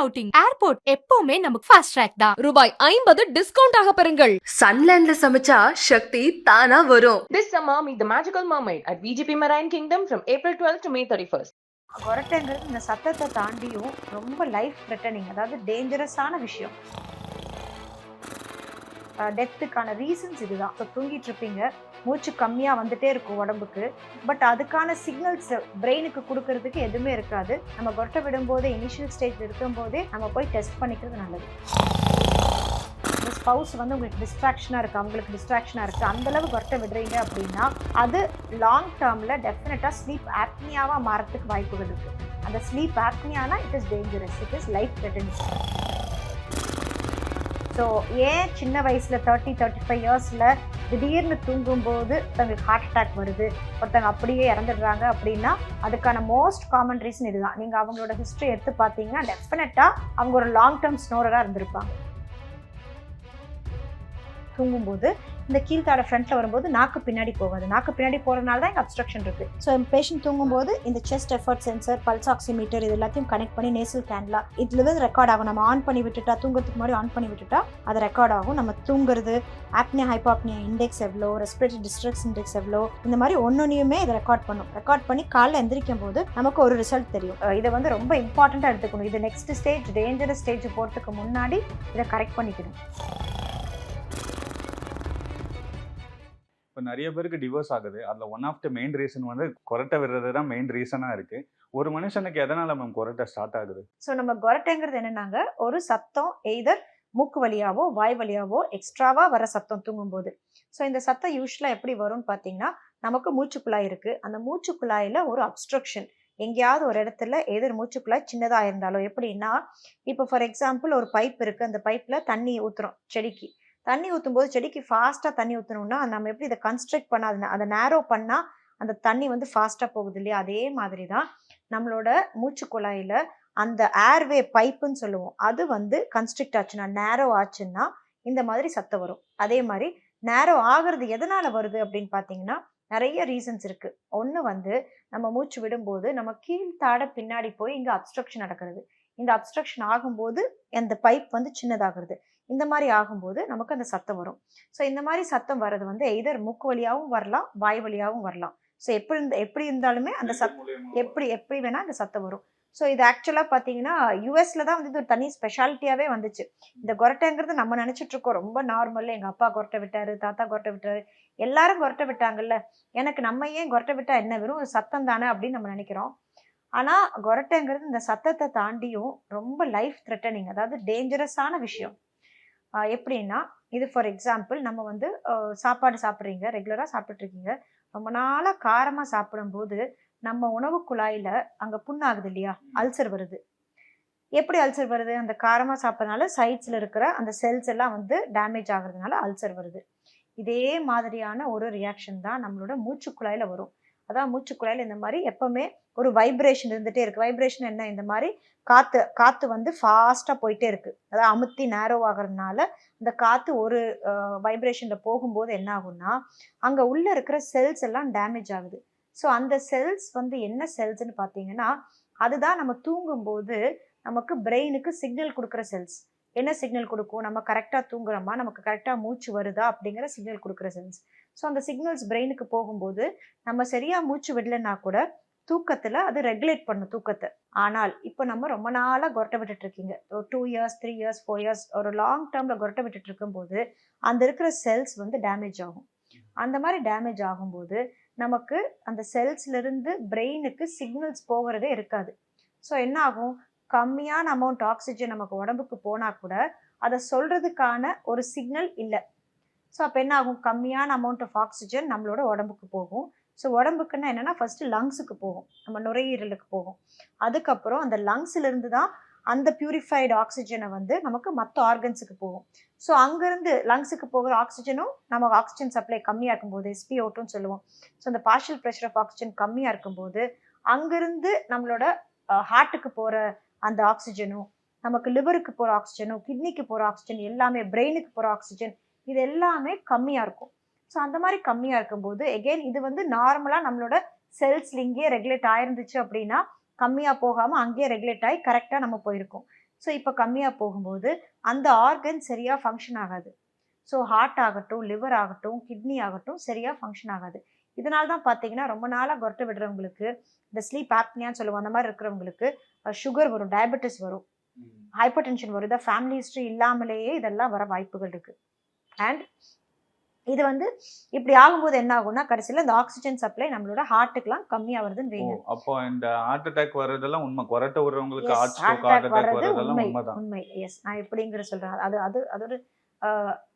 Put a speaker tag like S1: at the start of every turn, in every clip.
S1: Outing airport எப்பவுமே நமக்கு fast track தான்.
S2: ரூபாய் ஐம்பது டிஸ்கவுண்ட் ஆக பெறுங்கள்.
S3: சன்லேண்ட்ல சமைச்சா சக்தி தானா வரும்.
S4: This summer, meet the magical mermaid at VGP Marine Kingdom from April 12th to May 31st.
S5: கொரட்டைங்கிறது இந்த சத்தத்தை தாண்டியும் ரொம்ப லைஃப் த்ரெட்டனிங் அதாவது டேஞ்சரஸான விஷயம். டெத்துக்கான ரீசன்ஸ் இதுதான். இப்போ தூங்கிட்டு இருப்பீங்க. மூச்சு கம்மியாக வந்துட்டே இருக்கும் உடம்புக்கு. பட் அதுக்கான சிக்னல்ஸ் பிரெயினுக்கு கொடுக்கறதுக்கு எதுவுமே இருக்காது. நம்ம கொட்டை விடும்போது இனிஷியல் ஸ்டேஜ் இருக்கும்போதே நம்ம போய் டெஸ்ட் பண்ணிக்கிறது நல்லது. ஸ்பவுஸ் வந்து உங்களுக்கு டிஸ்ட்ராக்ஷனாக இருக்குது அவங்களுக்கு டிஸ்ட்ராக்ஷனாக இருக்குது அந்தளவு கொட்டை விடுறீங்க அப்படின்னா அது லாங் டேர்மில் டெஃபினட்டாக ஸ்லீப் ஆப்னியாவாக மாறத்துக்கு வாய்ப்புகள் இருக்குது அந்த sleep ஆப்னியானா it is dangerous it is life threatens so ஏன் சின்ன வயசில் தேர்ட்டி தேர்ட்டி ஃபைவ் இயர்ஸில் திடீர்னு தூங்கும்போது ஒருத்தவங்களுக்கு ஹார்ட் அட்டாக் வருது. ஒருத்தவங்க அப்படியே இறந்துடுறாங்க அப்படின்னா அதுக்கான மோஸ்ட் காமன் ரீசன் இதுதான். நீங்கள் அவங்களோட ஹிஸ்ட்ரி எடுத்து பார்த்தீங்கன்னா டெஃபினட்டாக அவங்க ஒரு லாங் டேர்ம் ஸ்னோரராக இருந்திருப்பாங்க. தூங்கும்போது இந்த கீழ்த்தாட ஃப்ரண்ட்ல வரும்போது நாக்கு பின்னாடி போகாது. நாக்கு பின்னாடி போகிறதுனால தான் இங்கே அப்ஸ்ட்ரக்ஷன் இருக்கு. ஸோ பேஷண்ட் தூங்கும்போது இந்த chest effort sensor pulse oximeter இது எல்லாத்தையும் கனெக்ட் பண்ணி நேசல் கேன்லா இதுல இருந்து ரெக்கார்ட் ஆகும். நம்ம ஆன் பண்ணி விட்டுட்டா தூங்குறதுக்கு முன்னாடி ஆன் பண்ணி விட்டுட்டா அது ரெக்கார்ட் ஆகும். நம்ம தூங்குறது ஆப்னியா ஹைப்பாப்னியா இண்டெக்ஸ் எவ்வளோ ரெஸ்பிரேட்டரி டிஸ்ட்ரக்ஸ் இண்டெக்ஸ் எவ்வளோ இந்த மாதிரி ஒன்னொன்னையுமே இதை ரெக்கார்ட் பண்ணும். ரெக்கார்ட் பண்ணி காலைல எந்திரிக்கும் போது நமக்கு ஒரு ரிசல்ட் தெரியும். இதை வந்து ரொம்ப இம்பார்ட்டண்ட்டாக எடுத்துக்கணும். இது நெக்ஸ்ட் ஸ்டேஜ் டேஞ்சரஸ் ஸ்டேஜ் போகிறதுக்கு முன்னாடி இதை கரெக்ட் பண்ணிக்கணும்.
S6: இப்போ நிறைய பேருக்கு டிவோர்ஸ் ஆகுது. அதில் one of the main reason வந்து கொரட்டை விடுறது தான் மெயின் ரீசனாக இருக்குது ஒரு மனுஷனுக்கு எதனால் மேம் கொரட்டை ஸ்டார்ட் ஆகுது?
S5: ஸோ நம்ம கொரட்டைங்கிறது என்னன்னாங்க? ஒரு சத்தம் எய்தர் மூக்கு வழியாவோ வாய் வழியாவோ எக்ஸ்ட்ராவா வர சத்தம் தூங்கும்போது. ஸோ இந்த சத்தம் யூஸ்வலாக எப்படி வரும்னு பார்த்தீங்கன்னா நமக்கு மூச்சுக்குழாய் இருக்குது அந்த மூச்சுக்குழாயில ஒரு அப்ஸ்ட்ரக்ஷன் எங்கேயாவது ஒரு இடத்துல எதிர் மூச்சுக்குழாய் சின்னதாக இருந்தாலும் எப்படின்னா இப்போ ஃபார் எக்ஸாம்பிள் ஒரு பைப் இருக்குது அந்த பைப்பில் தண்ணி ஊற்றுறோம் செடிக்கு. தண்ணி ஊற்றும் போது செடிக்கு ஃபாஸ்ட்டாக தண்ணி ஊற்றணும்னா நம்ம எப்படி இதை கன்ஸ்ட்ரக்ட் பண்ணாது அதை நேரோ பண்ணால் அந்த தண்ணி வந்து ஃபாஸ்ட்டாக போகுது இல்லையா? அதே மாதிரி தான் நம்மளோட மூச்சு குழாயில் அந்த ஏர்வே பைப்புன்னு சொல்லுவோம். அது வந்து கன்ஸ்ட்ரிக்ட் ஆச்சுன்னா நேரோ ஆச்சுன்னா இந்த மாதிரி சத்தம் வரும். அதே மாதிரி நேரோ ஆகிறது எதனால் வருது அப்படின்னு பார்த்தீங்கன்னா நிறைய ரீசன்ஸ் இருக்குது ஒன்று வந்து நம்ம மூச்சு விடும்போது நம்ம கீழ்த்தாட பின்னாடி போய் இங்கே அப்ஸ்ட்ரக்ஷன் நடக்கிறது. இந்த அப்ஸ்ட்ரக்ஷன் ஆகும்போது அந்த பைப் வந்து சின்னதாகிறது. இந்த மாதிரி ஆகும்போது நமக்கு அந்த சத்தம் வரும். ஸோ இந்த மாதிரி சத்தம் வர்றது வந்து எய்தர் மூக்கு வழியாகவும் வரலாம் வாய் வழியாகவும் வரலாம். ஸோ எப்படி இருந்த எப்படி இருந்தாலுமே அந்த சத் எப்படி எப்படி வேணால் அந்த சத்தம் வரும். ஸோ இது ஆக்சுவலாக பார்த்தீங்கன்னா யூஎஸில் தான் வந்து இது ஒரு தனி ஸ்பெஷாலிட்டியாகவே வந்துச்சு. இந்த கொரட்டைங்கிறது நம்ம நினச்சிட்டு இருக்கோம். ரொம்ப நார்மல் எங்கள் அப்பா கொரட்டை விட்டாரு தாத்தா கொரட்டை விட்டாரு. எல்லாரும் கொரட்டை விட்டாங்கல்ல. எனக்கு நம்ம ஏன் கொரட்டை விட்டா என்ன? வெறும் சத்தம் தானே அப்படின்னு நம்ம நினைக்கிறோம். ஆனால் கொரட்டைங்கிறது இந்த சத்தத்தை தாண்டியும் ரொம்ப லைஃப் த்ரெட்டனிங் அதாவது டேஞ்சரஸான விஷயம். எப்படின்னா இது ஃபார் எக்ஸாம்பிள் நம்ம வந்து சாப்பாடு சாப்பிட்றீங்க ரெகுலராக சாப்பிட்டுட்டு இருக்கீங்க ரொம்ப நாளாக காரமாக சாப்பிடும்போது நம்ம உணவு குழாயில அங்கே புண்ணாகுது இல்லையா? அல்சர் வருது. எப்படி அல்சர் வருது? அந்த காரமாக சாப்பிட்றதுனால சைட்ஸில் இருக்கிற அந்த செல்ஸ் எல்லாம் வந்து டேமேஜ் ஆகுறதுனால அல்சர் வருது. இதே மாதிரியான ஒரு ரியாக்ஷன் தான் நம்மளோட மூச்சுக்குழாயில வரும். அதான் மூச்சுக்குழாயில் இந்த மாதிரி எப்பவுமே ஒரு வைப்ரேஷன் இருந்துகிட்டே இருக்குது வைப்ரேஷன் என்ன? இந்த மாதிரி காற்று காற்று வந்து ஃபாஸ்ட்டாக போயிட்டே இருக்குது அதாவது அமுத்தி நேரோ ஆகிறதுனால இந்த காற்று ஒரு வைப்ரேஷனில் போகும்போது என்ன ஆகும்னா அங்கே உள்ளே இருக்கிற செல்ஸ் எல்லாம் டேமேஜ் ஆகுது. ஸோ அந்த செல்ஸ் வந்து என்ன செல்ஸ்ன்னு பார்த்தீங்கன்னா அதுதான் நம்ம தூங்கும்போது நமக்கு பிரெயினுக்கு சிக்னல் கொடுக்குற செல்ஸ் என்ன சிக்னல் கொடுக்கும்? நம்ம கரெக்டாக தூங்குறோமா? நமக்கு கரெக்டாக மூச்சு வருதா? அப்படிங்கிற சிக்னல் கொடுக்குற செல்ஸ் ஸோ அந்த சிக்னல்ஸ் பிரெயினுக்கு போகும்போது நம்ம சரியாக மூச்சு விடலைன்னா கூட தூக்கத்தில் அது ரெகுலேட் பண்ணும் தூக்கத்தை. ஆனால் இப்போ நம்ம ரொம்ப நாளாக கொரட்டை விட்டுட்டு இருக்கீங்க. ஒரு two years three years four years ஒரு லாங் டேர்மில் கொரட்டை விட்டுட்டு இருக்கும்போது அந்த இருக்கிற செல்ஸ் வந்து டேமேஜ் ஆகும். அந்த மாதிரி டேமேஜ் ஆகும்போது நமக்கு அந்த செல்ஸ்லேருந்து பிரெயினுக்கு சிக்னல்ஸ் போகிறதே இருக்காது. ஸோ என்ன ஆகும்? கம்மியான அமௌண்ட் ஆக்சிஜன் நமக்கு உடம்புக்கு போனால் கூட அதை சொல்கிறதுக்கான ஒரு சிக்னல் இல்லை. ஸோ அப்போ என்ன ஆகும்? கம்மியான அமௌண்ட் ஆஃப் ஆக்சிஜன் நம்மளோட உடம்புக்கு போகும். ஸோ உடம்புக்குன்னா என்னன்னா ஃபஸ்ட்டு லங்ஸுக்கு போகும். நம்ம நுரையீரலுக்கு போகும். அதுக்கப்புறம் அந்த லங்ஸ்லேருந்து தான் அந்த பியூரிஃபைடு ஆக்சிஜனை வந்து நமக்கு மற்ற ஆர்கன்ஸுக்கு போகும். ஸோ அங்கேருந்து லங்ஸுக்கு போகிற ஆக்சிஜனும் நம்ம ஆக்சிஜன் சப்ளை கம்மியாக இருக்கும்போது எஸ்பிஓட்டுன்னு சொல்லுவோம். ஸோ அந்த பார்ஷியல் ப்ரெஷர் ஆஃப் ஆக்சிஜன் கம்மியாக இருக்கும்போது அங்கேருந்து நம்மளோட ஹார்ட்டுக்கு போகிற அந்த ஆக்சிஜனும் நமக்கு லிவருக்கு போகிற ஆக்சிஜனும் கிட்னிக்கு போகிற ஆக்சிஜன் எல்லாமே பிரெயினுக்கு போகிற ஆக்சிஜன் இது எல்லாமே கம்மியாக இருக்கும். ஸோ அந்த மாதிரி கம்மியாக இருக்கும்போது எகெயின் இது வந்து நார்மலாக நம்மளோட செல்ஸ்ல இங்கேயே ரெகுலேட் ஆயிருந்துச்சு அப்படின்னா கம்மியாக போகாமல் அங்கேயே ரெகுலேட் ஆகி கரெக்டாக நம்ம போயிருக்கோம். ஸோ இப்போ கம்மியாக போகும்போது அந்த ஆர்கன் சரியாக ஃபங்க்ஷன் ஆகாது. ஸோ ஹார்ட் ஆகட்டும் லிவர் ஆகட்டும் கிட்னி ஆகட்டும் சரியாக ஃபங்க்ஷன் ஆகாது. இதனால தான் பார்த்தீங்கன்னா ரொம்ப நாளாக கொரட்டை விடுறவங்களுக்கு இந்த ஸ்லீப் ஆப்னியான்னு சொல்லுவோம் அந்த மாதிரி இருக்கிறவங்களுக்கு சுகர் வரும் டயபெட்டிஸ் வரும். ஹைப்பர் டென்ஷன் வரும். இதை ஃபேமிலி ஹிஸ்ட்ரி இல்லாமலேயே இதெல்லாம் வர வாய்ப்புகள் இருக்கு. அண்ட் இது வந்து இப்படி ஆகும்போது என்ன ஆகும்னா கடைசியில் இந்த ஆக்சிஜன் சப்ளை நம்மளோட ஹார்ட்டுக்கெல்லாம் கம்மியாக வருதுன்னு
S6: ஓ
S5: வைங்க.
S6: அப்போ இந்த ஹார்ட் அட்டாக் வர்றதெல்லாம் உண்மை. கொரட்டை விடுறவங்களுக்கு heart
S5: heart
S6: stroke heart
S5: attack
S6: attack
S5: வர்றது
S6: வர்றதெல்லாம்
S5: உண்மை
S6: உண்மைதான்.
S5: உண்மை. எஸ் நான் எப்படிங்கிற சொல்றேன். அது அது அது ஒரு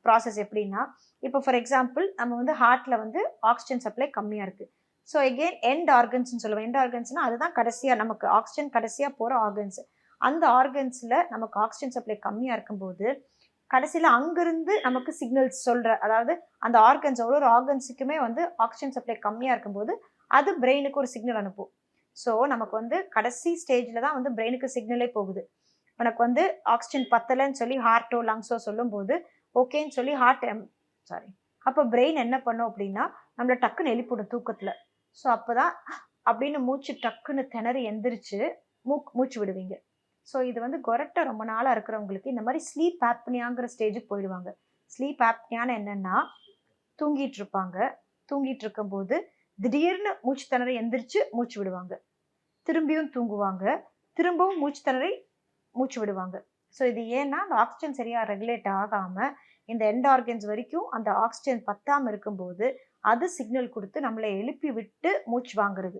S5: ப்ராசஸ் எப்படின்னா இப்போ ஃபார் எக்ஸாம்பிள் நம்ம வந்து ஹார்ட்ல வந்து ஆக்சிஜன் சப்ளை கம்மியா இருக்கு. ஸோ எகெயின் எண்ட் ஆர்கன்ஸ்னு சொல்லுவோம். எண்ட் ஆர்கன்ஸ்னா அதுதான் கடைசியா நமக்கு ஆக்சிஜன் கடைசியா போற ஆர்கன்ஸ் அந்த ஆர்கன்ஸ்ல நமக்கு ஆக்சிஜன் சப்ளை கம்மியா இருக்கும்போது கடைசியில் அங்கிருந்து நமக்கு சிக்னல்ஸ் சொல்கிற அதாவது அந்த ஆர்கன்ஸ் ஒரு ஒரு ஆர்கன்ஸுக்குமே வந்து ஆக்சிஜன் சப்ளை கம்மியாக இருக்கும்போது அது பிரெயினுக்கு ஒரு சிக்னல் அனுப்பும். ஸோ நமக்கு வந்து கடைசி ஸ்டேஜில் தான் வந்து பிரெயினுக்கு சிக்னலே போகுது. உனக்கு வந்து ஆக்சிஜன் பத்தலைன்னு சொல்லி ஹார்ட்டோ லங்ஸோ சொல்லும்போது ஓகேன்னு சொல்லி ஹார்ட் எம் சாரி அப்போ பிரெயின் என்ன பண்ணும் அப்படின்னா நம்மளை டக்குன்னு எழுப்பிடும் தூக்கத்தில். ஸோ அப்போ தான் அப்படின்னு மூச்சு டக்குன்னு திணறி எந்திரிச்சு மூக் மூச்சு விடுவீங்க. ஸோ இது வந்து கொரட்டை ரொம்ப நாளாக இருக்கிறவங்களுக்கு இந்த மாதிரி ஸ்லீப் ஆப்னியாங்கிற ஸ்டேஜுக்கு போயிடுவாங்க. ஸ்லீப் ஆப்னியான்னு என்னென்னா தூங்கிட்டு இருப்பாங்க. தூங்கிட்டு இருக்கும்போது திடீர்னு மூச்சு திணறி எந்திரிச்சு மூச்சு விடுவாங்க. திரும்பியும் தூங்குவாங்க. திரும்பவும் மூச்சு திணறி மூச்சு விடுவாங்க. ஸோ இது ஏன்னா அந்த ஆக்சிஜன் சரியாக ரெகுலேட் ஆகாமல் இந்த எண்ட் ஆர்கன்ஸ் வரைக்கும் அந்த ஆக்சிஜன் பத்தாமல் இருக்கும்போது அது சிக்னல் கொடுத்து நம்மளை எழுப்பி விட்டு மூச்சு வாங்குறது.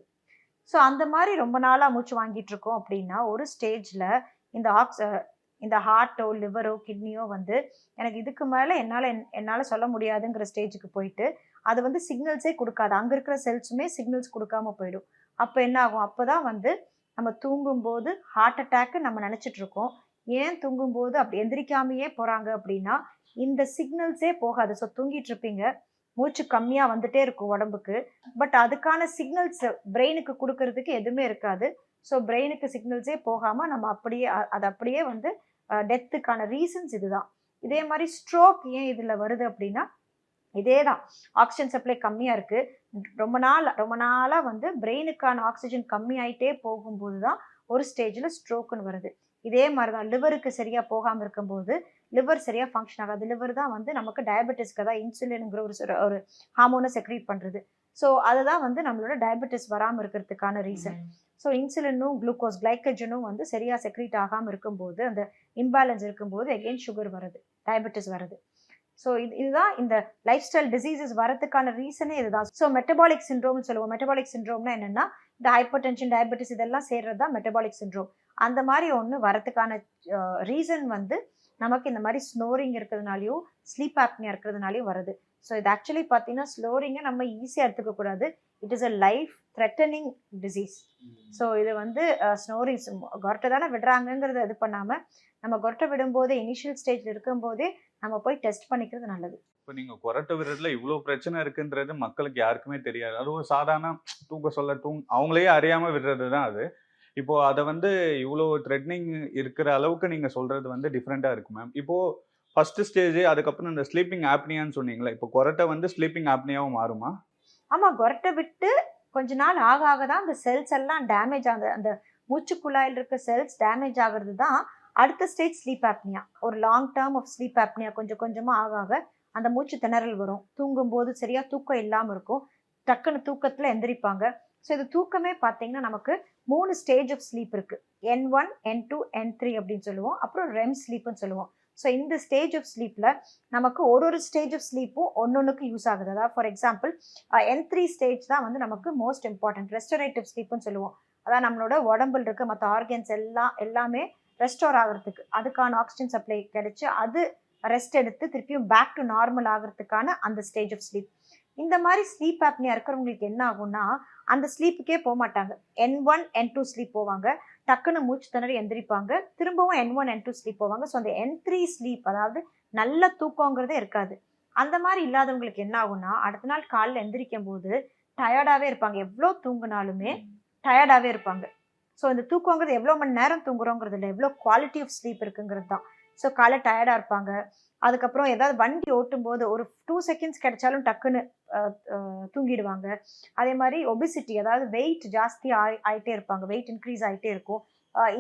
S5: ஸோ அந்த மாதிரி ரொம்ப நாளாக மூச்சு வாங்கிட்டு இருக்கோம் அப்படின்னா ஒரு ஸ்டேஜில் இந்த ஆக்ஸ் இந்த ஹார்ட்டோ லிவரோ கிட்னியோ வந்து எனக்கு இதுக்கு மேலே என்னால் என்னால் சொல்ல முடியாதுங்கிற ஸ்டேஜுக்கு போயிட்டு அது வந்து சிக்னல்ஸே கொடுக்காது. அங்கே இருக்கிற செல்ஸுமே சிக்னல்ஸ் கொடுக்காம போயிடும். அப்போ என்ன ஆகும்? அப்போ தான் வந்து நம்ம தூங்கும்போது ஹார்ட் அட்டாக்கு நம்ம நினச்சிட்டு இருக்கோம். ஏன் தூங்கும்போது அப்படி எந்திரிக்காமையே போகிறாங்க அப்படின்னா இந்த சிக்னல்ஸே போகாது. ஸோ தூங்கிட்டு இருப்பீங்க. மூச்சு கம்மியாக வந்துட்டே இருக்கும் உடம்புக்கு. பட் அதுக்கான சிக்னல்ஸ் பிரெயினுக்கு கொடுக்கறதுக்கு எதுவுமே இருக்காது. ஸோ பிரெயினுக்கு சிக்னல்ஸே போகாமல் நம்ம அப்படியே அது அப்படியே வந்து டெத்துக்கான ரீசன்ஸ் இதுதான். இதே மாதிரி ஸ்ட்ரோக் ஏன் இதில் வருது அப்படின்னா இதே தான் ஆக்சிஜன் சப்ளை கம்மியாக இருக்குது ரொம்ப நாள் ரொம்ப நாளாக வந்து பிரெயினுக்கான ஆக்சிஜன் கம்மியாயிட்டே போகும்போது தான் ஒரு ஸ்டேஜில் ஸ்ட்ரோக்குன்னு வருது. இதே மாதிரி தான் லிவருக்கு சரியாக போகாமல் இருக்கும்போது லிவர் சரியாக ஃபங்க்ஷன் ஆகாது. லிவர் தான் வந்து நமக்கு டயபெட்டிஸ்க்கு தான் இன்சுலினுங்கிற ஒரு ஒரு ஹார்மோனை செக்ரீட் பண்ணுறது ஸோ அதுதான் வந்து நம்மளோட டயபெட்டிஸ் வராமல் இருக்கிறதுக்கான ரீசன் ஸோ இன்சுலினும் குளுக்கோஸ் கிளைக்கஜனும் வந்து சரியாக செக்ரீட் ஆகாமல் இருக்கும்போது அந்த இம்பேலன்ஸ் இருக்கும்போது எகெயின் சுகர் வருது டயபெட்டிஸ் வருது ஸோ இது இதுதான் இந்த லைஃப் ஸ்டைல் டிசீசஸ் வரதுக்கான ரீசனே இதுதான். ஸோ மெட்டபாலிக் சிண்ட்ரோம்னு சொல்லுவோம். மெட்டபாலிக் சிண்ட்ரோம்னா என்னன்னா இந்த ஹைப்பர் டென்ஷன் டயபெட்டிஸ் இதெல்லாம் சேர்றது தான் மெட்டபாலிக் சிண்ட்ரோம் அந்த மாதிரி ஒன்று வரதுக்கான ரீசன் வந்து நமக்கு இந்த மாதிரி ஸ்னோரிங் இருக்கிறதுனாலையும் ஸ்லீப் ஆப்னியா இருக்கிறதுனாலையும் வருது. ஸோ இது ஆக்சுவலி பார்த்தீங்கன்னா ஸ்லோரிங்கை நம்ம ஈஸியாக எடுத்துக்க கூடாது it is a life threatening disease so இது வந்து ஸ்னோரிங் கொரட்டை தானே விடுறாங்கங்கிறத இது பண்ணாமல் நம்ம கொரட்டை விடும்போதே இனிஷியல் ஸ்டேஜில் இருக்கும்போதே நம்ம போய் டெஸ்ட் பண்ணிக்கிறது நல்லது.
S6: இப்போ நீங்க கொரட்டை விடுறதுல இவ்வளவு பிரச்சனை இருக்குன்றது மக்களுக்கு யாருக்குமே தெரியாது. அது ஒரு சாதாரண தூங்க சொல்ல தூங் அவங்களே அறியாம விடுறது தான் அது. இப்போ அதை வந்து இவ்வளோ த்ரெட்னிங் இருக்கிற அளவுக்கு நீங்க சொல்றது வந்து டிஃப்ரெண்டா இருக்கும் மேம் இப்போ ஃபர்ஸ்ட் ஸ்டேஜ் அதுக்கப்புறம் இந்த ஸ்லீப்பிங் ஆப்னியான்னு சொன்னீங்களா இப்போ கொரட்டை வந்து ஸ்லீப்பிங் ஆப்னியாவும் மாறுமா?
S5: ஆமாம் கொரட்டை விட்டு கொஞ்ச நாள் ஆக ஆக தான் அந்த செல்ஸ் எல்லாம் டேமேஜ் ஆகுது. அந்த மூச்சு குழாயில் இருக்க செல்ஸ் டேமேஜ் ஆகுறது தான் அடுத்த ஸ்டேஜ் ஸ்லீப் ஆப்னியா ஒரு long term of sleep apnoea கொஞ்சம் கொஞ்சமாக ஆக ஆக அந்த மூச்சு திணறல் வரும். தூங்கும்போது சரியாக தூக்கம் இல்லாமல் இருக்கும். டக்குன்னு தூக்கத்தில் எந்திரிப்பாங்க. ஸோ இது தூக்கமே பார்த்தீங்கன்னா நமக்கு மூணு ஸ்டேஜ் ஆஃப் ஸ்லீப் இருக்குது N one N two N three அப்படின்னு சொல்லுவோம். அப்புறம் ரெம் ஸ்லீப்னு சொல்லுவோம். ஸோ இந்த ஸ்டேஜ் ஆஃப் ஸ்லீப்பில் நமக்கு ஒரு ஒரு ஸ்டேஜ் ஆஃப் ஸ்லீப்பும் ஒன்னொன்றுக்கு யூஸ் ஆகுது. அதாவது for example N three stage தான் வந்து நமக்கு மோஸ்ட் இம்பார்ட்டன்ட் ரெஸ்டரேட்டிவ் ஸ்லீப்னு சொல்லுவோம். அதான் நம்மளோட உடம்புல இருக்க மற்ற ஆர்கன்ஸ் எல்லாம் எல்லாமே ரெஸ்டோர் ஆகிறதுக்கு. அதுக்கான ஆக்சிஜன் சப்ளை கிடைச்சி அது ரெஸ்ட் எடுத்து திருப்பியும் பேக் டு நார்மல் ஆகிறதுக்கான அந்த ஸ்டேஜ் ஆஃப் ஸ்லீப் இந்த மாதிரி ஸ்லீப் ஆப்னியா இருக்கிறவங்களுக்கு என்ன ஆகும்னா அந்த ஸ்லீப்புக்கே போக மாட்டாங்க N one N two sleep போவாங்க. டக்குன்னு மூச்சு திணறி எந்திரிப்பாங்க. திரும்பவும் N one N two sleep போவாங்க. ஸோ அந்த என் த்ரீ ஸ்லீப் அதாவது நல்ல தூக்கங்கிறதே இருக்காது. அந்த மாதிரி இல்லாதவங்களுக்கு என்ன ஆகும்னா அடுத்த நாள் காலையில் எந்திரிக்கும் போது டயர்டாகவே இருப்பாங்க. எவ்வளோ தூங்குனாலுமே டயர்டாகவே இருப்பாங்க. ஸோ இந்த தூக்கங்கிறது எவ்வளோ மணி நேரம் தூங்குறோங்கிறது இல்லை எவ்வளோ குவாலிட்டி ஆஃப் ஸ்லீப் இருக்குங்கிறது தான். ஸோ காலை டயர்டாக இருப்பாங்க. அதுக்கப்புறம் ஏதாவது வண்டி ஓட்டும் போது ஒரு டூ செகண்ட்ஸ் கிடைச்சாலும் டக்குன்னு தூங்கிடுவாங்க. அதே மாதிரி ஒபிசிட்டி அதாவது வெயிட் ஜாஸ்தி ஆய் ஆகிட்டே இருப்பாங்க. வெயிட் இன்க்ரீஸ் ஆகிட்டே இருக்கும்.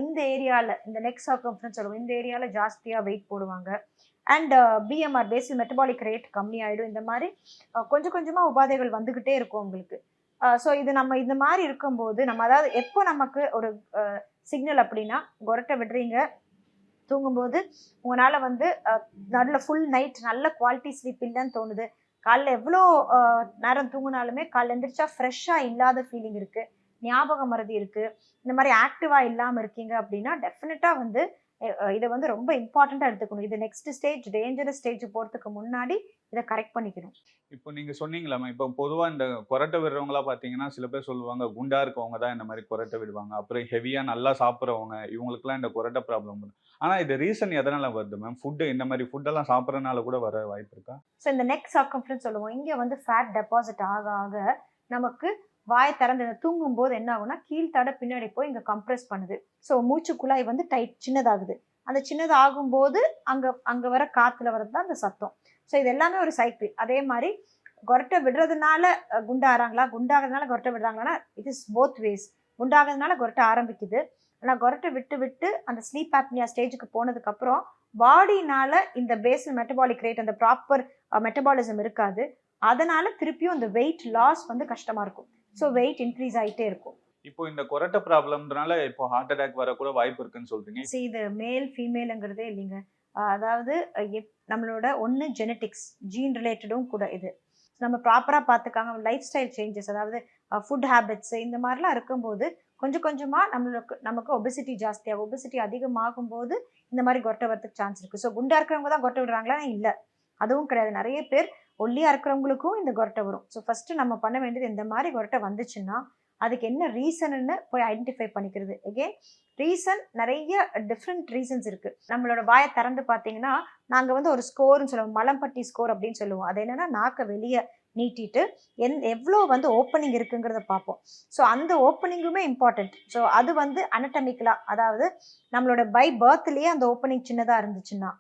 S5: இந்த ஏரியாவில் இந்த நெக் சர்க்கம்ஃபரன்ஸ் சொல்லுவோம் இந்த ஏரியாவில் ஜாஸ்தியாக வெயிட் போடுவாங்க. And BMR basic metabolic rate கம்மியாயிடும். இந்த மாதிரி கொஞ்சம் கொஞ்சமாக உபாதைகள் வந்துக்கிட்டே இருக்கும் உங்களுக்கு. ஸோ இது நம்ம இந்த மாதிரி இருக்கும்போது நம்ம அதாவது எப்போ நமக்கு ஒரு சிக்னல் அப்படின்னா கொரட்டை விடுறீங்க. தூங்கும்போது உங்களால் வந்து நல்ல ஃபுல் நைட் நல்ல குவாலிட்டி ஸ்லீப் இல்லைன்னு தோணுது. காலைல எவ்வளோ நேரம் தூங்கினாலுமே காலைல எந்திரிச்சா ஃப்ரெஷ்ஷாக இல்லாத ஃபீலிங் இருக்குது ஞாபக மறதி இருக்குது இந்த மாதிரி ஆக்டிவாக இல்லாமல் இருக்கீங்க அப்படின்னா டெஃபினட்டாக வந்து இதை வந்து ரொம்ப இம்பார்ட்டண்ட்டாக எடுத்துக்கணும். இது நெக்ஸ்ட் ஸ்டேஜ் டேஞ்சரஸ் ஸ்டேஜ் போகிறதுக்கு முன்னாடி இதை கரெக்ட் பண்ணிக்கணும்.
S6: இப்போ நீங்கள் சொன்னீங்களாமா இப்போ பொதுவாக இந்த கொரட்டை விடுறவங்களா பார்த்தீங்கன்னா சில பேர் சொல்லுவாங்க குண்டா இருக்கவங்க தான் இந்த மாதிரி கொரட்டை விடுவாங்க. அப்புறம் ஹெவியாக நல்லா சாப்பிட்றவங்க இவங்களுக்குலாம் இந்த கொரட்டை ப்ராப்ளம் வரும் ஆனால் இது ரீசன் எதனால வருது மேம் ஃபுட்டு இந்த மாதிரி ஃபுட்டெல்லாம் சாப்பிட்றதுனால கூட வர வாய்ப்பு இருக்கா?
S5: ஸோ இந்த நெக் சர்க்கம்ஃபரன்ஸ் சொல்லுவோம். இங்கே வந்து ஃபேட் டெபாசிட் ஆக ஆக நமக்கு வாய் திறந்து தூங்கும் போது என்ன ஆகும்னா கீழ்த்தட பின்னாடி போய் இங்கே கம்ப்ரெஸ் பண்ணுது. ஸோ மூச்சு குழாய் வந்து டைட் சின்னதாகுது. அந்த சின்னதாகும் போது அங்கே அங்கே வர காற்றுல வர்றது தான் அந்த சத்தம். ஸோ இது எல்லாமே ஒரு சைக்கிள் அதே மாதிரி கொரட்டை விடுறதுனால குண்டாகிறாங்களா குண்டாகிறதுனால கொரட்டை விடுறாங்களான்னா இட் இஸ் போத் வேஸ் குண்டாகிறதுனால கொரட்டை ஆரம்பிக்குது. ஆனால் கொரட்டை விட்டு விட்டு அந்த ஸ்லீப் ஆப்னியா ஸ்டேஜுக்கு போனதுக்கப்புறம் பாடினால இந்த பேசல் மெட்டபாலிக் ரேட் அந்த ப்ராப்பர் மெட்டபாலிசம் இருக்காது. அதனால திருப்பியும் அந்த வெயிட் லாஸ் வந்து கஷ்டமா இருக்கும். ஸோ வெயிட் இன்க்ரீஸ் ஆயிட்டே இருக்கும்.
S6: இப்போ இந்த கொரட்டை ப்ராப்ளம்னால இப்போ ஹார்ட் அட்டாக் வர கூட வாய்ப்பு இருக்குன்னு சொல்றீங்க.
S5: இது மேல் ஃபீமேலுங்கிறதே இல்லைங்க. அதாவது எப்- நம்மளோட ஒன்று ஜெனட்டிக்ஸ் ஜீன் ரிலேட்டடும் கூட இது. நம்ம ப்ராப்பராக பார்த்துக்காங்க லைஃப் ஸ்டைல் சேஞ்சஸ் அதாவது ஃபுட் ஹேபிட்ஸ் இந்த மாதிரிலாம் இருக்கும்போது கொஞ்சம் கொஞ்சமாக நம்மளுக்கு நமக்கு ஒபிசிட்டி ஜாஸ்தியாகும் ஒபிசிட்டி அதிகமாகும் போது இந்த மாதிரி கொட்டை வரதுக்கு சான்ஸ் இருக்குது ஸோ குண்டாக இருக்கிறவங்க தான் கொட்டை விடுறாங்களா? இல்லை. அதுவும் கிடையாது. நிறைய பேர் ஒல்லியாக இருக்கிறவங்களுக்கும் இந்த கொரட்டை வரும். ஸோ ஃபஸ்ட்டு நம்ம பண்ண வேண்டியது இந்த மாதிரி கொரட்டை வந்துச்சுன்னா அதுக்கு என்ன ரீசன்னு போய் ஐடென்டிஃபை பண்ணிக்கிறது. எகெயின் ரீசன் நிறைய டிஃப்ரெண்ட் ரீசன்ஸ் இருக்குது நம்மளோட வாயை திறந்து பார்த்தீங்கன்னா நாங்கள் வந்து ஒரு ஸ்கோர்னு சொல்லுவோம். மலம்பட்டி ஸ்கோர் அப்படின்னு சொல்லுவோம். அது என்னென்னா நாக்கை வெளியே நீட்டிட்டு எந் எவ்வளோ வந்து ஓப்பனிங் இருக்குங்கிறத பார்ப்போம். ஸோ அந்த ஓப்பனிங்குமே இம்பார்ட்டண்ட் ஸோ அது வந்து அனட்டமிக்கலாக அதாவது நம்மளோட பை பர்த்லேயே அந்த ஓப்பனிங் சின்னதாக இருந்துச்சுன்னா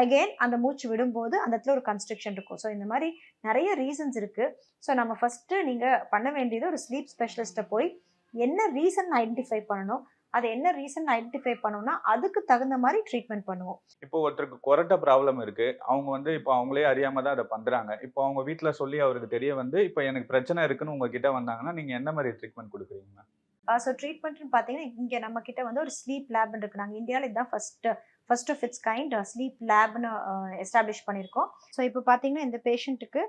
S5: அகெயின் அந்த மூச்சு விடும்போது அந்த இடத்துல ஒரு கன்ஸ்ட்ரக்ஷன் இருக்கும். ஸோ இந்த மாதிரி நிறைய ரீசன்ஸ் இருக்குது ஸோ நம்ம ஃபஸ்ட்டு நீங்கள் பண்ண வேண்டியது ஒரு ஸ்லீப் ஸ்பெஷலிஸ்ட்டை போய் என்ன ரீசன் ஐடென்டிஃபை பண்ணணும்? அது என்ன ரீசன் ஐடென்டிஃபை பண்ணோம்னா அதுக்கு தகுந்த மாதிரி ட்ரீட்மெண்ட் பண்ணுவோம்.
S6: இப்போ ஒருத்தருக்கு கொரட்ட ப்ராப்ளம் இருக்கு. அவங்க வந்து இப்போ அவங்களே அறியாம தான் அதை பண்றாங்க. இப்போ அவங்க வீட்டில் சொல்லி அவருக்கு தெரிய வந்து இப்போ எனக்கு பிரச்சனை இருக்குன்னு உங்ககிட்ட வந்தாங்கன்னா நீங்க என்ன மாதிரி ட்ரீட்மெண்ட் கொடுக்குறீங்க?
S5: ஸோ ட்ரீட்மெண்ட்னு பார்த்தீங்கன்னா இங்கே நம்ம கிட்ட வந்து ஒரு ஸ்லீப் லேப்னு இருக்கு. நாங்கள் இந்தியாவில் இதுதான் first first of its kind sleep லேப்னு establish பண்ணியிருக்கோம் ஸோ இப்போ பார்த்தீங்கன்னா இந்த பேஷண்ட்டுக்கு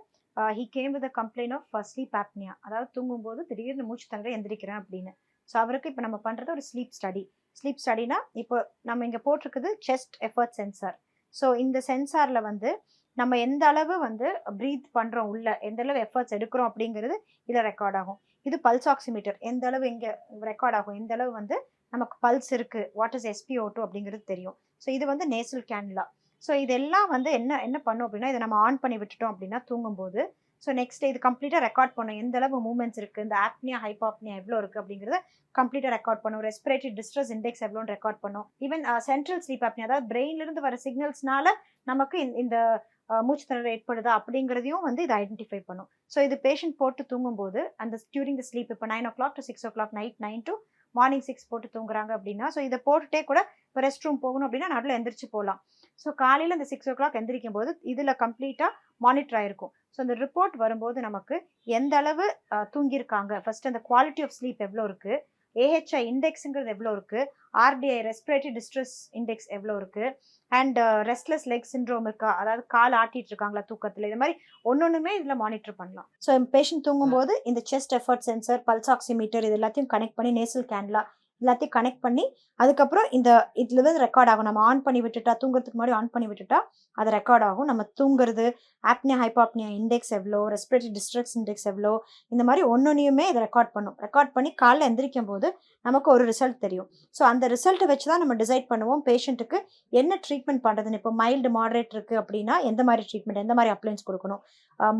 S5: he came with complaint of sleep apnoea அதாவது தூங்கும்போது திடீர்னு மூச்சு தங்க எந்திரிக்கிறேன் அப்படின்னு. ஸோ அவருக்கு இப்போ நம்ம பண்ணுறது ஒரு ஸ்லீப் ஸ்டடி ஸ்லீப் ஸ்டடினா இப்போ நம்ம இங்கே போட்டிருக்குது செஸ்ட் எஃபர்ட் சென்சார் ஸோ இந்த சென்சாரில் வந்து நம்ம எந்த அளவு வந்து ப்ரீத் பண்ணுறோம் உள்ள எந்த அளவு எஃபர்ட்ஸ் எடுக்கிறோம் அப்படிங்கிறது இதில் ரெக்கார்ட் ஆகும். இது பல்ஸ் ஆக்சிமீட்டர் எந்த அளவு இங்கே ரெக்கார்ட் ஆகும்? எந்த அளவு வந்து நமக்கு பல்ஸ் இருக்குது வாட் இஸ் எஸ்பிஓ டூ அப்படிங்கிறது தெரியும். ஸோ இது வந்து நேசல் கேன்லா ஸோ இதெல்லாம் வந்து என்ன என்ன பண்ணும் அப்படின்னா இதை நம்ம ஆன் பண்ணி விட்டுட்டோம் அப்படின்னா தூங்கும்போது ஸோ நெக்ஸ்ட் இது கம்ப்ளீட்டாக ரெக்கார்ட் பண்ணும். எந்த அளவு மூமெண்ட்ஸ் இருக்குது இந்த ஆப்னியா ஹைபாப்னியா எவ்வளோ இருக்குது அப்படிங்கிறத கம்ப்ளீட்டாக ரெக்கார்ட் பண்ணும். ரெஸ்பிரேட்டரி டிஸ்ட்ரஸ் இண்டெக்ஸ் எவ்வளோன்னு ரெக்கார்ட் பண்ணும். ஈவன் சென்ட்ரல் ஸ்லீப் ஆப்னியா அதாவது பிரெயின்லேருந்து வர சிக்னல்ஸ்னால நமக்கு இந்த- மூச்சு திணறல் ஏற்படுதா அப்படிங்கிறதையும் வந்து இது ஐடென்டிஃபை பண்ணும். ஸோ இது பேஷண்ட் போட்டு தூங்கும்போது அந்த டியூரிங் த ஸ்லீப் இப்போ nine o'clock to six o'clock night nine to morning six போட்டு தூங்குறாங்க அப்படின்னா ஸோ இதை போட்டுட்டே கூட இப்போ ரெஸ்ட் ரூம் போகணும் அப்படின்னா நடுவில் எந்திரிச்சு போகலாம் ஸோ காலையில் அந்த சிக்ஸ் ஓ கிளாக் எந்திரிக்கும் போது இதில் கம்ப்ளீட்டாக மானிட்டர் ஆகிருக்கும் ஸோ அந்த ரிப்போர்ட் வரும்போது நமக்கு எந்த அளவு தூங்கியிருக்காங்க? ஃபர்ஸ்ட் அந்த குவாலிட்டி ஆஃப் ஸ்லீப் எவ்வளோ இருக்குது ஏஹெச்ஐ இண்டெக்ஸுங்கிறது எவ்வளோ இருக்கு? ஆர்டிஐ ரெஸ்பிரேட்டரி டிஸ்ட்ரெஸ் இண்டெக்ஸ் எவ்வளோ இருக்கு? அண்ட் ரெஸ்ட்லெஸ் லெக் சிண்ட்ரோம் இருக்கா? அதாவது கால் ஆட்டிட்டு இருக்காங்களா தூக்கத்தில்? இது மாதிரி ஒன்னொன்றுமே இதில் மானிட்டர் பண்ணலாம். ஸோ பேஷண்ட் தூங்கும்போது இந்த chest effort sensor pulse oximeter இது எல்லாத்தையும் கனெக்ட் பண்ணி நேசல் கேன்லா எல்லாத்தையும் கனெக்ட் பண்ணி அதுக்கப்புறம் இந்த இதுல வந்து ரெக்கார்ட் ஆகும். நம்ம ஆன் பண்ணி விட்டுட்டா தூங்குறதுக்கு முன்னாடி ஆன் பண்ணி விட்டுட்டா அது ரெக்கார்ட் ஆகும். நம்ம தூங்குறது ஆப்னியா ஹைப்பாப்னியா இண்டெக்ஸ் எவ்வளோ ரெஸ்பிரேட்டரி டிஸ்ட்ரக்ஸ் இண்டெக்ஸ் எவ்வளோ இந்த மாதிரி ஒன்னொன்னையுமே இதை ரெக்கார்ட் பண்ணும். ரெக்கார்ட் பண்ணி காலைல எந்திரிக்கும் போது நமக்கு ஒரு ரிசல்ட் தெரியும். ஸோ அந்த ரிசல்ட்டை வச்சு தான் நம்ம டிசைட் பண்ணுவோம் பேஷண்ட்டுக்கு என்ன ட்ரீட்மெண்ட் பண்ணுறதுன்னு இப்போ மைல்டு மாடரேட் இருக்குது அப்படின்னா எந்த மாதிரி ட்ரீட்மெண்ட் எந்த மாதிரி அப்ளைன்ஸ் கொடுக்கணும்?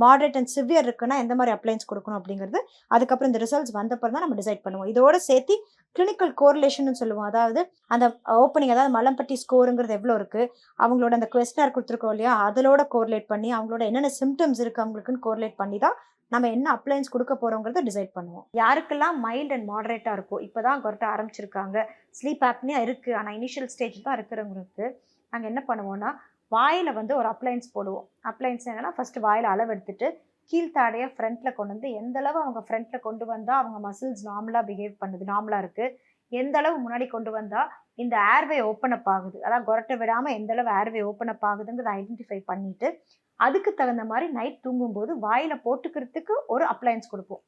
S5: மாடரேட் அண்ட் சிவியர் இருக்குன்னா எந்த மாதிரி அப்ளைன்ஸ் கொடுக்கணும் அப்படிங்கிறது அதுக்கப்புறம் இந்த ரிசல்ட்ஸ் வந்தப்பறம் தான் நம்ம டிசைட் பண்ணுவோம். இதோட சேர்த்து கிளினிக்கல் கோரிலேஷன் சொல்லுவோம். அதாவது அந்த ஓப்பனிங் அதாவது மலம்பட்டி ஸ்கோருங்கிறது எவ்வளோ இருக்கு அவங்களோட அந்த கொஸ்டினார் கொடுத்துருக்கோம் இல்லையா? அதோட கோரிலேட் பண்ணி அவங்களோட என்னென்ன சிம்டம்ஸ் இருக்கு அவங்களுக்குன்னு கோரிலேட் பண்ணி தான் நம்ம என்ன அப்ளைன்ஸ் கொடுக்க போறோங்கிறத டிசைட் பண்ணுவோம். யாருக்கெல்லாம் மைல்ட் அண்ட் மாடரேட்டா இருக்கும் இப்போதான் கொரட்ட ஆரம்பிச்சிருக்காங்க. ஸ்லீப் ஆப்னியா இருக்கு. ஆனா இனிஷியல் ஸ்டேஜ் தான் இருக்கிறவங்களுக்கு நாங்க என்ன பண்ணுவோம்னா வாயில வந்து ஒரு அப்ளைன்ஸ் போடுவோம். அப்ளைன்ஸ் என்னன்னா ஃபர்ஸ்ட் வாயில அளவு எடுத்துட்டு கீழ்த்தாடைய ஃப்ரண்ட்ல கொண்டு வந்து எந்த அளவு அவங்க ஃப்ரண்ட்ல கொண்டு வந்தா அவங்க மசில்ஸ் நார்மலா பிஹேவ் பண்ணுது நார்மலா இருக்கு எந்த அளவு முன்னாடி கொண்டு வந்தா இந்த ஏர்வே ஓப்பன் அப் ஆகுது அதாவது கொரட்டை விடாம எந்த அளவு ஏர்வே ஓப்பன் அப் ஆகுதுங்கிறத ஐடென்டிஃபை பண்ணிட்டு அதுக்கு தகுந்த மாதிரி நைட் தூங்கும்போது வாயில போட்டுக்கிறதுக்கு ஒரு அப்ளையன்ஸ் கொடுப்போம்.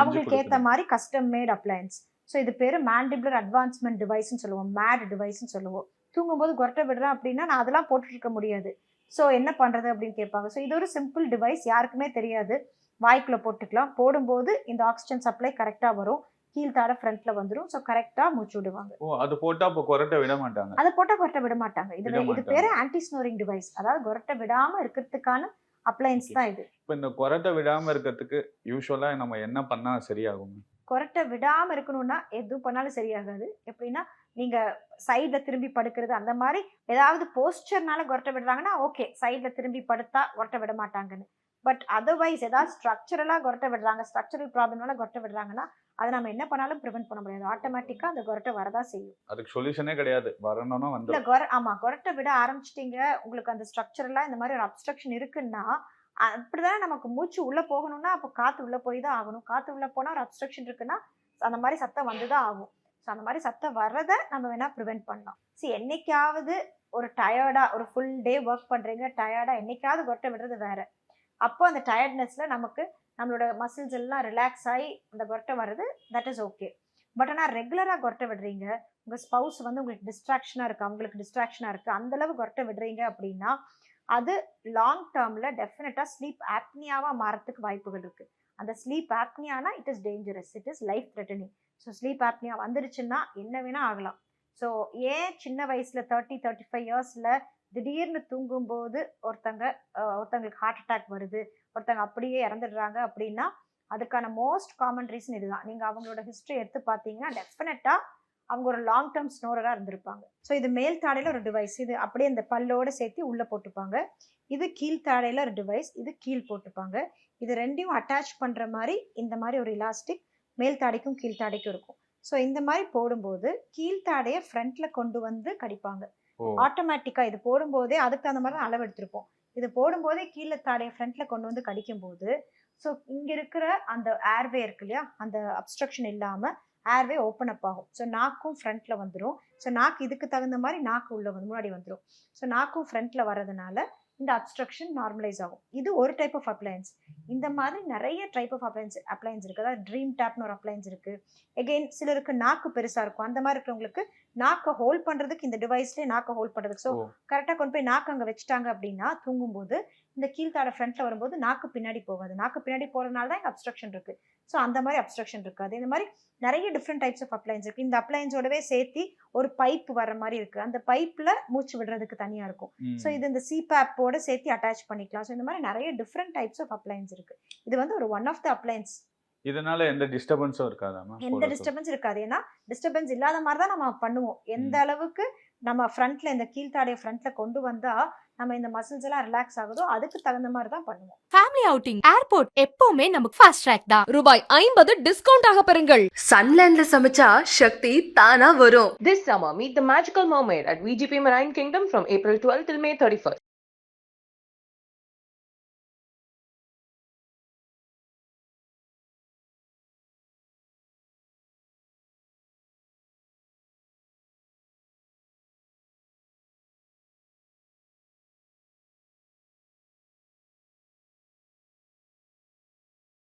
S6: அவங்களுக்கு ஏத்த. மாதிரி
S5: கஸ்டம் மேட் அப்ளையன்ஸ் ஸோ இது பேரு மேண்டிபுலர் அட்வான்ஸ்மெண்ட் டிவைஸ்னு சொல்லுவோம் மேட் டிவைஸ்னு சொல்லுவோம். தூங்கும்போது கொரட்டை விடுறேன் அப்படின்னா நான் அதெல்லாம் போட்டுட்டு இருக்க முடியாது. ஸோ என்ன பண்றது அப்படின்னு கேட்பாங்க. ஸோ இது ஒரு சிம்பிள் டிவைஸ் யாருக்குமே தெரியாது. வாய்க்குள்ள போட்டுக்கலாம். போடும்போது இந்த ஆக்சிஜன் சப்ளை கரெக்டா வரும். கீழ்த்தாட ஃப்ரண்ட்ல வந்துடும் ஸோ கரெக்டா மூச்சு விடுவாங்க.
S6: ஓ அது போட்டா அப்போ கொரட்டை விட மாட்டாங்க.
S5: அதை போட்டா கொரட்டை விட மாட்டாங்க. இது இது. பேரு ஆன்டி ஸ்னோரிங் டிவைஸ் அதாவது கொரட்டை விடாம இருக்கிறதுக்கான அப்ளைன்ஸ் தான் இது.
S6: இப்போ இந்த கொரட்டை விடாம இருக்கிறதுக்கு யூஸ்வலா நம்ம என்ன பண்ணா சரியாகும்
S5: கொரட்டை விடாம இருக்கணும்னா எது பண்ணாலும் சரியாகாது. எப்படின்னா நீங்க சைட்ல திரும்பி படுக்கிறது அந்த மாதிரி ஏதாவது போஸ்டர்னால கொரட்டை விடுறாங்கன்னா ஓகே சைட்ல திரும்பி படுத்தா கொரட்டை விட மாட்டாங்கன்னு. பட் அதர்வைஸ் ஏதாவது ஸ்ட்ரக்சரலா கொரட்டை விடுறாங்க ஸ்ட்ரக்சரல் ப்ராப்ளம்னால கொரட்டை விடுறாங்கன்னா அதை நம்ம என்ன பண்ணாலும் ப்ரிவென்ட் பண்ண முடியாது. ஆட்டோமேட்டிக்கா அந்த கொரட்டை வரதா செய்யும்.
S6: அதுக்கு சொல்யூஷனே கிடையாது. வரணும்னா
S5: இல்ல
S6: வந்து
S5: கொர ஆமா கொரட்டை விட ஆரம்பிச்சிட்டீங்க உங்களுக்கு அந்த ஸ்ட்ரக்சரலா இந்த மாதிரி ஒரு அப்ஸ்ட்ரக்ஷன் இருக்குன்னா அப்படிதானே நமக்கு மூச்சு உள்ள போகணும்னா அப்போ காத்து உள்ள போய் தான் ஆகணும். காத்து உள்ள போனா ஒரு அப்ஸ்ட்ரக்ஷன் இருக்குன்னா அந்த மாதிரி சத்தம் வந்து தான் ஆகும். ஸோ அந்த மாதிரி சத்தம் வர்றதை நம்ம வேணால் ப்ரிவெண்ட் பண்ணலாம். ஸோ என்னைக்காவது ஒரு டயர்டாக ஒரு ஃபுல் டே ஒர்க் பண்ணுறீங்க டயர்டாக என்னைக்காவது கொரட்டை விடுறது வேறு. அப்போ அந்த டயர்ட்னஸில் நமக்கு நம்மளோட மசில்ஸ் எல்லாம் ரிலாக்ஸ் ஆகி அந்த கொரட்டை வர்றது தட் இஸ் ஓகே பட் ஆனால் ரெகுலராக கொரட்டை விடுறீங்க உங்கள் ஸ்பவுஸ் வந்து உங்களுக்கு டிஸ்ட்ராக்ஷனாக இருக்குது அவங்களுக்கு டிஸ்ட்ராக்ஷனாக இருக்குது அந்த அளவு கொரட்டை விடுறீங்க அப்படின்னா அது லாங் டேர்மில் டெஃபினட்டாக ஸ்லீப் ஆப்னியாவாக மாறத்துக்கு வாய்ப்புகள் இருக்குது அந்த sleep ஆப்னியானா it is dangerous it is life threatening so sleep apnoea வந்துருச்சுன்னா என்ன வேணால் ஆகலாம். ஸோ ஏன் சின்ன வயசில் தேர்ட்டி தேர்ட்டி ஃபைவ் இயர்ஸில் திடீர்னு தூங்கும்போது ஒருத்தங்க ஒருத்தங்களுக்கு ஹார்ட் அட்டாக் வருது ஒருத்தங்க அப்படியே இறந்துடுறாங்க அப்படின்னா அதுக்கான மோஸ்ட் காமன் ரீசன் இதுதான். நீங்கள் அவங்களோட ஹிஸ்ட்ரி எடுத்து பார்த்தீங்கன்னா டெஃபினட்டாக அவங்க ஒரு லாங் டேர்ம் ஸ்னோரராக இருந்திருப்பாங்க. ஸோ இது மேல் தாடையில் ஒரு டிவைஸ் இது அப்படியே இந்த பல்லோடு சேர்த்து உள்ளே போட்டுப்பாங்க. இது கீழ்த்தாடையில் ஒரு டிவைஸ் இது கீழ் போட்டுப்பாங்க. இது ரெண்டையும் அட்டாச் பண்ணுற மாதிரி இந்த மாதிரி ஒரு இலாஸ்டிக் மேல் தாடைக்கும் கீழ் தாடைக்கும் இருக்கும். ஸோ இந்த மாதிரி போடும்போது கீழ் தாடையை ஃப்ரண்ட்ல கொண்டு வந்து கடிப்பாங்க. ஆட்டோமேட்டிக்கா இது போடும்போதே அதுக்கு தகுந்த மாதிரி தான் அளவு எடுத்திருப்போம். இது போடும்போதே கீழே தாடைய ஃப்ரண்ட்ல கொண்டு வந்து கடிக்கும் போது ஸோ இங்க இருக்கிற அந்த ஏர்வே இருக்கு இல்லையா? அந்த அப்ஸ்ட்ரக்ஷன் இல்லாம ஏர்வே ஓப்பன் அப் ஆகும். ஸோ நாக்கும் ஃப்ரண்ட்ல வந்துடும் ஸோ நாக்கு இதுக்கு தகுந்த மாதிரி நாக்கு உள்ள வந்து முன்னாடி வந்துடும் ஸோ நாக்கும் ஃப்ரண்ட்ல வர்றதுனால இந்த அப்ஸ்ட்ரக்ஷன் நார்மலைஸ் ஆகும். இது ஒரு டைப் ஆஃப் அப்ளையன்ஸ் இந்த மாதிரி நிறைய டைப் ஆஃப் அப்ளையன்ஸ் அப்ளையன்ஸ் இருக்கு. அதாவது ட்ரீம் டேப்னு ஒரு அப்ளையன்ஸ் இருக்கு. எகெயின் சிலருக்கு நாக்கு பெருசா இருக்கும். அந்த மாதிரி இருக்கிறவங்களுக்கு நாக்கை ஹோல்ட் பண்றதுக்கு இந்த டிவைஸ்லேயே நாக்கை ஹோல்ட் பண்றதுக்கு. ஸோ. கரெக்டாக கொண்டு போய் நாக்கு அங்கே வச்சுட்டாங்க அப்படின்னா தூங்கும்போது இந்த கீழ்த்தாட ஃப்ரண்ட்ல வரும்போது நாக்கு பின்னாடி போகாது. நாக்கு பின்னாடி போறதுனால தான் அப்ஸ்ட்ரக்ஷன் இருக்கு. ஸோ அந்த மாதிரி அப்ஸ்ட்ரக்ஷன் இருக்காது. இந்த மாதிரி நிறைய டிஃப்ரெண்ட் டைப்ஸ் ஆஃப் அப்ளையன்ஸ் இருக்கு. இந்த அப்ளையன்ஸோடவே சேர்த்து ஒரு பைப் வர மாதிரி இருக்கு. அந்த பைப்ல மூச்சு விடுறதுக்கு தனியா இருக்கும். ஸோ இது இந்த சிபேப்போட சேர்த்து அட்டாச் பண்ணிக்கலாம். ஸோ இந்த மாதிரி நிறைய டிஃப்ரெண்ட் டைப்ஸ் ஆஃப் அப்ளையன்ஸ் இருக்கு. இது வந்து ஒரு ஒன் ஆஃப் த அப்ளையன்ஸ்
S6: இதனால எந்த டிஸ்டர்பன்ஸும் இருக்காதாமா
S5: எந்த டிஸ்டர்பன்ஸ் இருக்காது. ஏன்னா டிஸ்டர்பன்ஸ் இல்லாத மாதிரி தான் நம்ம பண்ணுவோம். எந்த. அளவுக்கு நம்ம ஃப்ரண்ட்ல இந்த கீழ்த்தாடைய ஃப்ரண்ட்ல கொண்டு வந்தா நம்ம இந்த மசில்ஸ் எல்லாம் ரிலாக்ஸ் ஆகுதோ? அதுக்கு தகுந்த மாதிரி தான் பண்ணுவோம்.
S1: ஃபேமிலி அவுட்டிங் ஏர்போர்ட் எப்பவுமே நமக்கு ஃபாஸ்ட் ட்ராக் தான்.
S2: ரூபாய் ஐம்பது டிஸ்கவுண்ட் ஆக பெறுங்கள்.
S3: சன்லேண்ட்ல சமைச்சா சக்தி தானா வரும்.
S4: This summer, meet the magical mermaid at VGP Marine Kingdom from April 12 till May 31st.